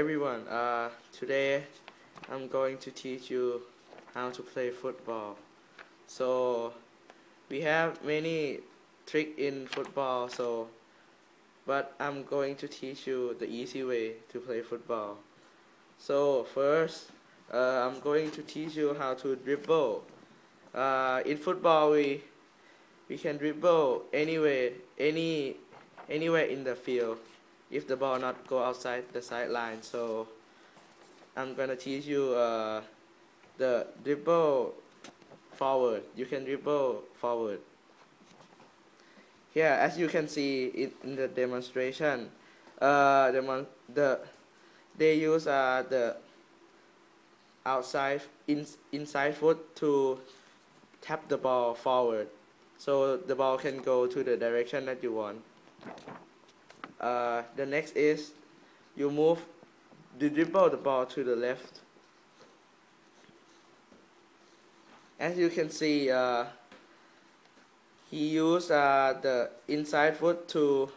everyone. Uh, today I'm going to teach you how to play football. So we have many tricks in football. So, but I'm going to teach you the easy way to play football. So first, uh, I'm going to teach you how to dribble. Uh, in football, we we can dribble anywhere, any anywhere in the field if the ball not go outside the sideline. So I'm gonna teach you uh, the dribble forward. You can dribble forward. Here, as you can see in, in the demonstration, uh, the, the they use uh, the outside in, inside foot to tap the ball forward so the ball can go to the direction that you want uh, the next is you move the dribble the ball to the left. As you can see uh, he used uh, the inside foot to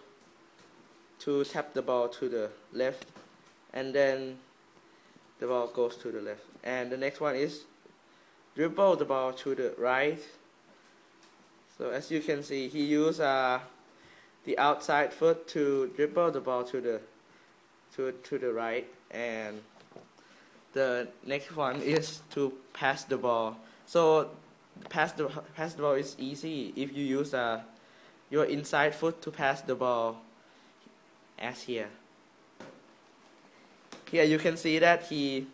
to tap the ball to the left and then the ball goes to the left. And the next one is dribble the ball to the right. So as you can see he used uh, the outside foot to dribble the ball to the to to the right and the next one is to pass the ball. So pass the pass the ball is easy. If you use uh, your inside foot to pass the ball as here. Here you can see that he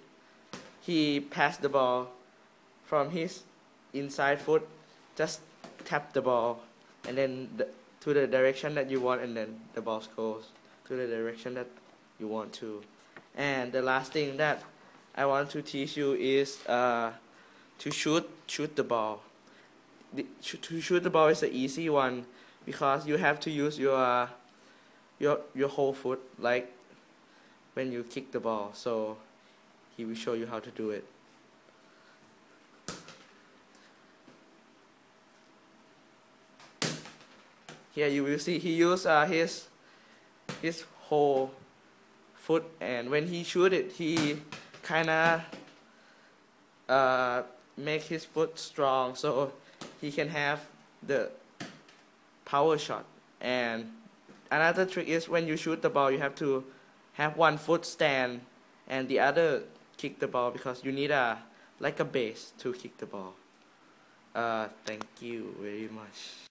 he passed the ball from his inside foot just tap the ball and then the, to the direction that you want and then the ball goes to the direction that you want to. And the last thing that I want to teach you is uh, to shoot shoot the ball. The, to shoot the ball is an easy one because you have to use your your your whole foot like when you kick the ball. So he will show you how to do it here you will see he used uh, his his whole foot and when he shoot it he kinda uh, make his foot strong so he can have the power shot. And another trick is when you shoot the ball you have to have one foot stand and the other kick the ball because you need a like a base to kick the ball. Uh, thank you very much